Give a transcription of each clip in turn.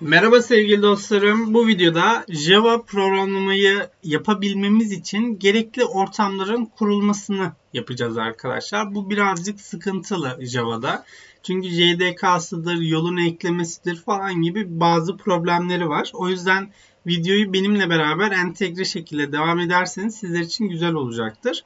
Merhaba sevgili dostlarım. Bu videoda Java programlamayı yapabilmemiz için gerekli ortamların kurulmasını yapacağız arkadaşlar. Bu birazcık sıkıntılı Java'da. Çünkü JDK'sıdır, yolun eklemesidir falan gibi bazı problemleri var. O yüzden videoyu benimle beraber entegre şekilde devam ederseniz sizler için güzel olacaktır.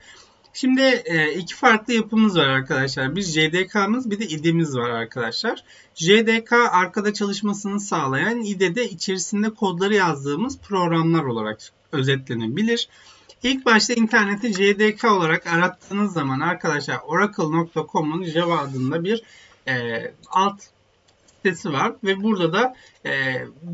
Şimdi e, iki farklı yapımız var arkadaşlar. Bir JDK'mız bir de IDE'miz var arkadaşlar. JDK arkada çalışmasını sağlayan IDE de içerisinde kodları yazdığımız programlar olarak özetlenebilir. İlk başta internette JDK olarak arattığınız zaman arkadaşlar oracle.com'un Java adında bir e, alt sitesi var ve burada da e,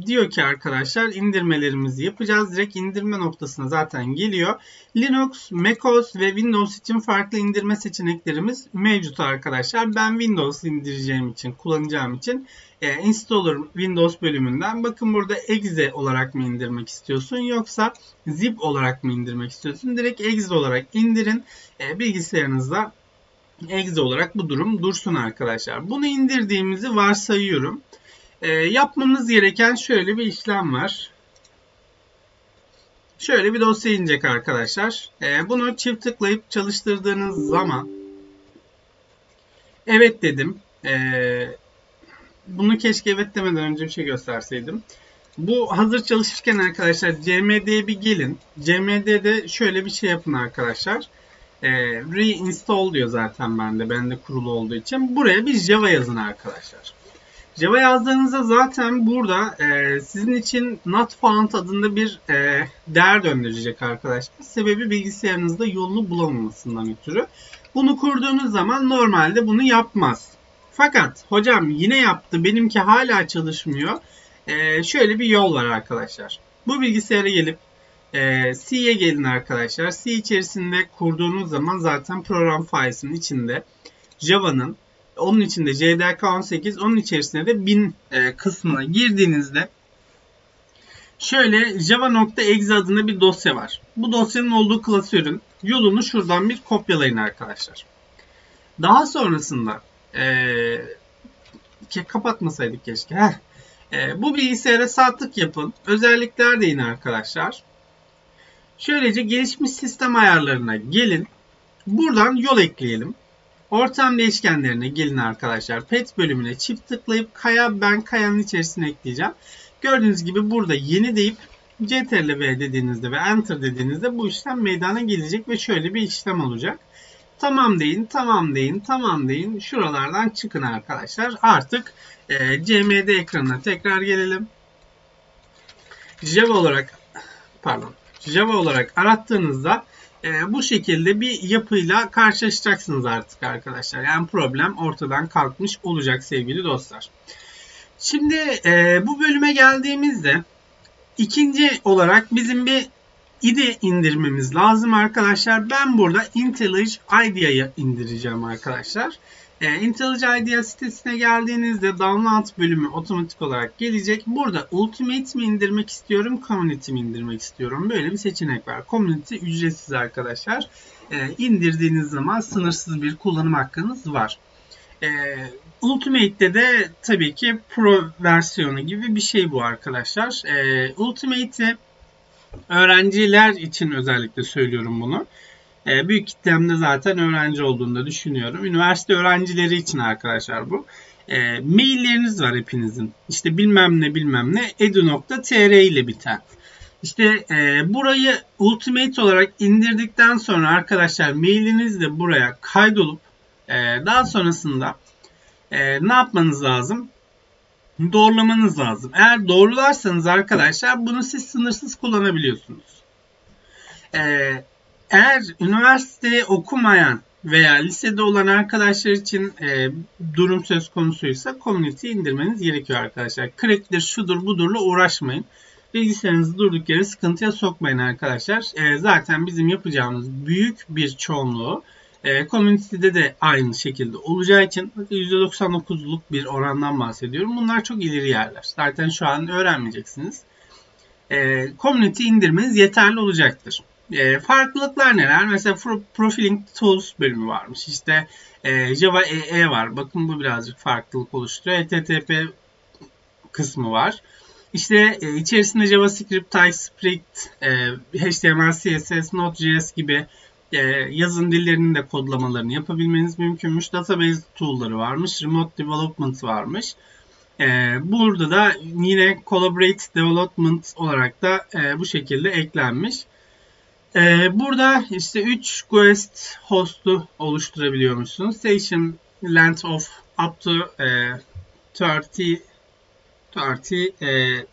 diyor ki arkadaşlar indirmelerimizi yapacağız. Direkt indirme noktasına zaten geliyor. Linux, macOS ve Windows için farklı indirme seçeneklerimiz mevcut arkadaşlar. Ben Windows indireceğim için, kullanacağım için e, Installer Windows bölümünden bakın burada exe olarak mı indirmek istiyorsun yoksa zip olarak mı indirmek istiyorsun? Direkt exe olarak indirin. E, bilgisayarınızda exe olarak bu durum dursun arkadaşlar. Bunu indirdiğimizi varsayıyorum. E, yapmamız gereken şöyle bir işlem var. Şöyle bir dosya inecek arkadaşlar. E, bunu çift tıklayıp çalıştırdığınız zaman evet dedim. E, bunu keşke evet demeden önce bir şey gösterseydim. Bu hazır çalışırken arkadaşlar CMD'ye bir gelin. CMD'de şöyle bir şey yapın arkadaşlar e, reinstall diyor zaten bende. Bende kurulu olduğu için. Buraya bir Java yazın arkadaşlar. Java yazdığınızda zaten burada e, sizin için not found adında bir e, değer döndürecek arkadaşlar. Sebebi bilgisayarınızda yolunu bulamamasından ötürü. Bunu kurduğunuz zaman normalde bunu yapmaz. Fakat hocam yine yaptı benimki hala çalışmıyor. E, şöyle bir yol var arkadaşlar. Bu bilgisayara gelip e, C'ye gelin arkadaşlar. C içerisinde kurduğunuz zaman zaten program filesinin içinde Java'nın onun içinde JDK 18 onun içerisinde de bin e, kısmına girdiğinizde şöyle java.exe adında bir dosya var. Bu dosyanın olduğu klasörün yolunu şuradan bir kopyalayın arkadaşlar. Daha sonrasında e, kapatmasaydık keşke. Heh. E, bu bilgisayara sağ tık yapın. Özellikler deyin arkadaşlar. Şöylece gelişmiş sistem ayarlarına gelin. Buradan yol ekleyelim. Ortam değişkenlerine gelin arkadaşlar. Pet bölümüne çift tıklayıp kaya ben kayanın içerisine ekleyeceğim. Gördüğünüz gibi burada yeni deyip CTRL-V dediğinizde ve Enter dediğinizde bu işlem meydana gelecek ve şöyle bir işlem olacak. Tamam deyin, tamam deyin, tamam deyin. Şuralardan çıkın arkadaşlar. Artık e, CMD ekranına tekrar gelelim. Java olarak pardon Java olarak arattığınızda e, bu şekilde bir yapıyla karşılaşacaksınız artık arkadaşlar. Yani problem ortadan kalkmış olacak sevgili dostlar. Şimdi e, bu bölüme geldiğimizde ikinci olarak bizim bir IDE indirmemiz lazım arkadaşlar. Ben burada IntelliJ IDEA'yı indireceğim arkadaşlar. E, IntelliJ IDEA sitesine geldiğinizde download bölümü otomatik olarak gelecek. Burada Ultimate mi indirmek istiyorum, Community mi indirmek istiyorum? Böyle bir seçenek var. Community ücretsiz arkadaşlar. E, indirdiğiniz zaman sınırsız bir kullanım hakkınız var. E, Ultimate'de de tabii ki Pro versiyonu gibi bir şey bu arkadaşlar. E, Ultimate'i öğrenciler için özellikle söylüyorum bunu. E, büyük kitlemde zaten öğrenci olduğunu da düşünüyorum. Üniversite öğrencileri için arkadaşlar bu. E, mailleriniz var hepinizin. İşte bilmem ne bilmem ne edu.tr ile biten. İşte e, burayı Ultimate olarak indirdikten sonra arkadaşlar mailiniz de buraya kaydolup e, daha sonrasında e, ne yapmanız lazım? Doğrulamanız lazım. Eğer doğrularsanız arkadaşlar bunu siz sınırsız kullanabiliyorsunuz. Eee eğer üniversite okumayan veya lisede olan arkadaşlar için e, durum söz konusuysa community indirmeniz gerekiyor arkadaşlar. Crack'tir, şudur, budurla uğraşmayın. Bilgisayarınızı durduk yere sıkıntıya sokmayın arkadaşlar. E, zaten bizim yapacağımız büyük bir çoğunluğu e, community'de de aynı şekilde olacağı için %99'luk bir orandan bahsediyorum. Bunlar çok ileri yerler. Zaten şu an öğrenmeyeceksiniz. E, community indirmeniz yeterli olacaktır. E, farklılıklar neler? Mesela Profiling Tools bölümü varmış. İşte e, Java EE var. Bakın bu birazcık farklılık oluşturuyor. HTTP kısmı var. İşte e, içerisinde JavaScript, TypeScript, e, HTML, CSS, Node.js gibi e, yazın dillerinin de kodlamalarını yapabilmeniz mümkünmüş. Database tool'ları varmış, remote development varmış. E, burada da yine collaborate development olarak da e, bu şekilde eklenmiş. E, burada işte 3 Guest host'u oluşturabiliyormuşsunuz. Station length of up to e, 30 30 e,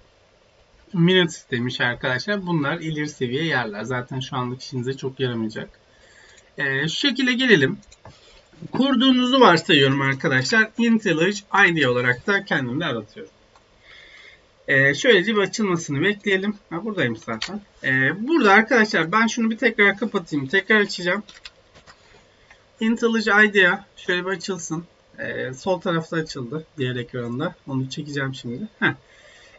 minutes demiş arkadaşlar. Bunlar ileri seviye yerler. Zaten şu anlık işinize çok yaramayacak. E, şu şekilde gelelim. Kurduğunuzu varsayıyorum arkadaşlar. IntelliJ ID olarak da kendimde aratıyorum. Ee, şöylece bir açılmasını bekleyelim. Ha, buradayım zaten. Ee, burada arkadaşlar ben şunu bir tekrar kapatayım. Tekrar açacağım. IntelliJ IDEA şöyle bir açılsın. Ee, sol tarafta açıldı. Diğer ekranda. Onu çekeceğim şimdi.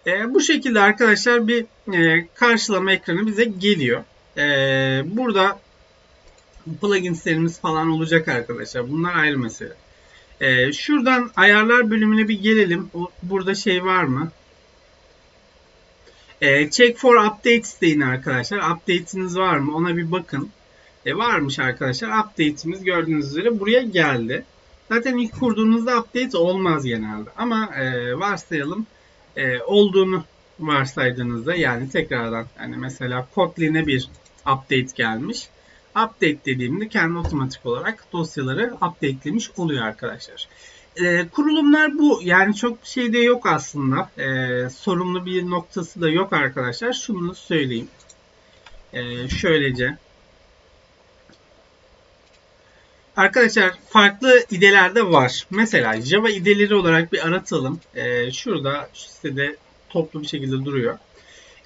Ee, bu şekilde arkadaşlar bir e, karşılama ekranı bize geliyor. Ee, burada pluginslerimiz falan olacak arkadaşlar. Bunlar ayrı mesele. Ee, şuradan ayarlar bölümüne bir gelelim. O, burada şey var mı? Ee, check for updates deyin arkadaşlar. Update'iniz var mı? Ona bir bakın. E, varmış arkadaşlar. Update'imiz gördüğünüz üzere buraya geldi. Zaten ilk kurduğunuzda update olmaz genelde. Ama e, varsayalım e, olduğunu varsaydığınızda yani tekrardan yani mesela Kotlin'e bir update gelmiş. Update dediğimde kendi otomatik olarak dosyaları updatelemiş oluyor arkadaşlar. Ee, kurulumlar bu. Yani çok şey de yok aslında. Ee, sorumlu bir noktası da yok arkadaşlar. Şunu söyleyeyim. Ee, şöylece. Arkadaşlar farklı ideler de var. Mesela Java ideleri olarak bir aratalım. Ee, şurada şu sitede toplu bir şekilde duruyor.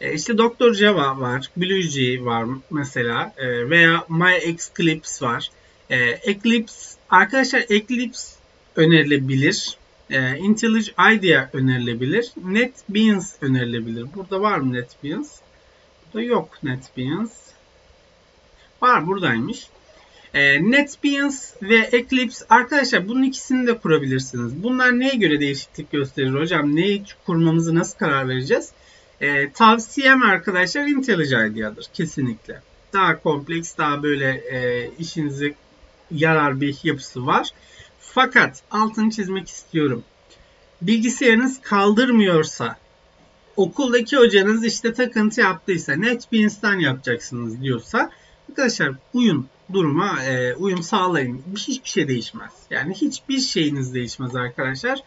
E, işte Doktor Java var, BlueG var mesela e, veya MyEclipse var. E, Eclipse arkadaşlar Eclipse önerilebilir. E, IntelliJ IDEA önerilebilir. NetBeans önerilebilir. Burada var mı NetBeans? Burada yok NetBeans. Var buradaymış. E, NetBeans ve Eclipse arkadaşlar bunun ikisini de kurabilirsiniz. Bunlar neye göre değişiklik gösterir hocam? Neyi kurmamızı nasıl karar vereceğiz? E, tavsiyem arkadaşlar IntelliJ IDEA'dır kesinlikle. Daha kompleks, daha böyle e, işinize yarar bir yapısı var. Fakat altını çizmek istiyorum. Bilgisayarınız kaldırmıyorsa, okuldaki hocanız işte takıntı yaptıysa, NetBeans'tan yapacaksınız diyorsa, arkadaşlar uyun duruma e, uyum sağlayın. Hiçbir şey değişmez. Yani hiçbir şeyiniz değişmez arkadaşlar.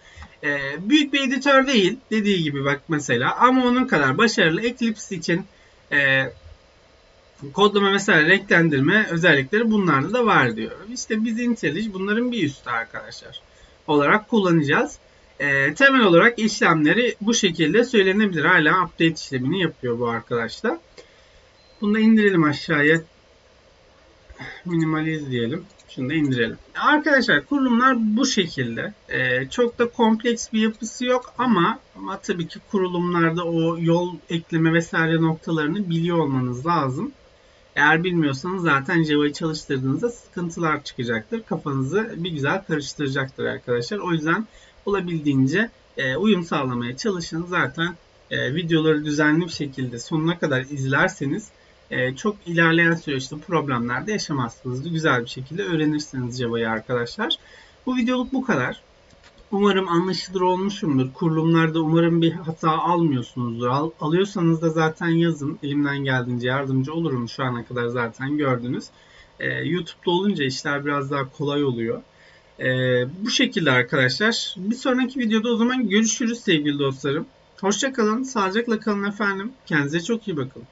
E, büyük bir editör değil dediği gibi bak mesela ama onun kadar başarılı Eclipse için e, kodlama mesela renklendirme özellikleri bunlarda da var diyor. İşte biz IntelliJ bunların bir üstü arkadaşlar olarak kullanacağız. E, temel olarak işlemleri bu şekilde söylenebilir. Hala update işlemini yapıyor bu arkadaşlar. Bunu da indirelim aşağıya minimaliz diyelim. Şunu da indirelim. Arkadaşlar kurulumlar bu şekilde. Ee, çok da kompleks bir yapısı yok ama ama tabii ki kurulumlarda o yol ekleme vesaire noktalarını biliyor olmanız lazım. Eğer bilmiyorsanız zaten Java'yı çalıştırdığınızda sıkıntılar çıkacaktır. Kafanızı bir güzel karıştıracaktır arkadaşlar. O yüzden olabildiğince e, uyum sağlamaya çalışın. Zaten e, videoları düzenli bir şekilde sonuna kadar izlerseniz e, çok ilerleyen süreçte problemlerde yaşamazsınız. Güzel bir şekilde öğrenirsiniz Java'yı arkadaşlar. Bu videoluk bu kadar. Umarım anlaşılır olmuşumdur. Kurulumlarda umarım bir hata almıyorsunuzdur. Al, alıyorsanız da zaten yazın. Elimden geldiğince yardımcı olurum. Şu ana kadar zaten gördünüz. Ee, YouTube'da olunca işler biraz daha kolay oluyor. Ee, bu şekilde arkadaşlar. Bir sonraki videoda o zaman görüşürüz sevgili dostlarım. Hoşçakalın, sağlıcakla kalın efendim. Kendinize çok iyi bakın.